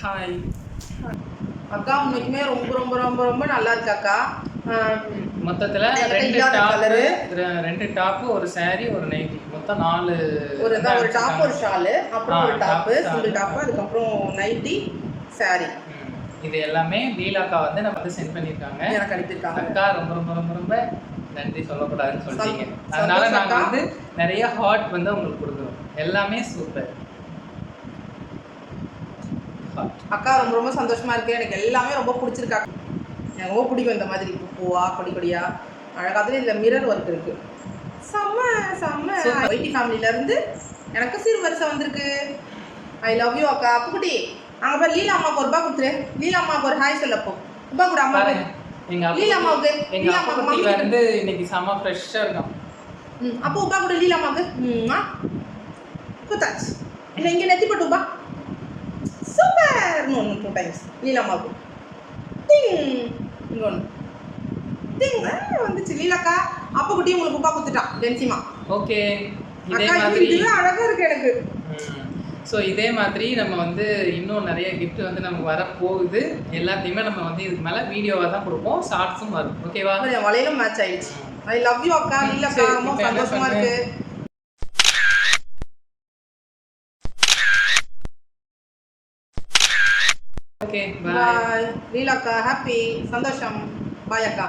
Hi அக்கா உண்மைக்குமே ரொம்ப ரொம்ப ரொம்ப ரொம்ப நல்லா இருக்கு அக்கா ஆஹ் மொத்தத்துல ரெண்டு டாப் colour. ரெண்டு டாப் ஒரு saree ஒரு நைட்டி மொத்தம் நாலு ஒரு ஒரு டாப் ஒரு. ஷாலு அப்புறம் ஒரு டாப்பு சிங்கிள். டாப்பு அதுக்கப்புறம் நைட்டி ம். இது எல்லாமே லீலாக்கா வந்து நம்ம வந்து சென்ட் பண்ணியிருக்காங்க எனக்கு அனுப்பியிருக்காங்க அக்கா ரொம்ப ரொம்ப ரொம்ப ரொம்ப நன்றி சொல்லக்கூடாதுன்னு சொல்லிட்டீங்க அதனால நாங்க அக்கா. வந்து நிறைய ஹார்ட் வந்து உங்களுக்கு கொடுக்குறோம் எல்லாமே சூப்பர் அக்கா ரொம்ப ரொம்ப சந்தோஷமா இருக்கு. எனக்கு எல்லாமே ரொம்ப பிடிச்சிருக்கா எனக்கு ரொம்ப பிடிக்கும் இந்த மாதிரி பூவா கொடி கொடியா அழகாக இதில் மிரர் ஒர்க் இருக்கு. செம்ம செம்ம. ஐடி ஃபேமிலில இருந்து எனக்கு சிறு வருஷம் வந்திருக்கு. ஐ லவ் யூ அக்கா. குட்டி அங்கே போய் லீலா அம்மாவுக்கு ஒரு ரூபா கொடுத்துரு. லீலா அம்மாவுக்கு ஒரு ஹாய் சொல்லப்போ. ரூபா கொடு அம்மா லீலா அம்மாவுக்கு லீலா அம்மாவுக்கு வந்து இன்னைக்கு செம ஃப்ரெஷ்ஷா இருக்கும் ம் அப்போ உப்பா கூட லீலா அம்மாவுக்கு. ம் குத்தாச்சு. இல்லை இங்கே நெத்தி போட்டு உப்பா. சூப்பர் ஒன்று டூ டைம்ஸ் லீலா அம்மாவுக்கு டிங் இங்கே ஒன்று ஆ, வந்துச்சு. லீலாக்கா அப்பா குட்டி உங்களுக்கு உப்பா குத்துட்டான் டென்சிமா ஓகே. இதே மாதிரி அழகா இருக்கு எனக்கு. ஸோ இதே மாதிரி நம்ம வந்து இன்னும் நிறைய gift வந்து நமக்கு வர போகுது எல்லாத்தையுமே நம்ம வந்து இதுக்கு மேலே வீடியோவாக தான் கொடுப்போம். ஷார்ட்ஸும் வரும். ஓகேவா என் வலையிலும் மேட்ச் ஆயிடுச்சு. ஐ லவ் யூ அக்கா என்ன சந்தோஷமா? இருக்கு. ஓகே பாய் லீலாக்கா ஹாப்பி சந்தோஷம். பாய் அக்கா.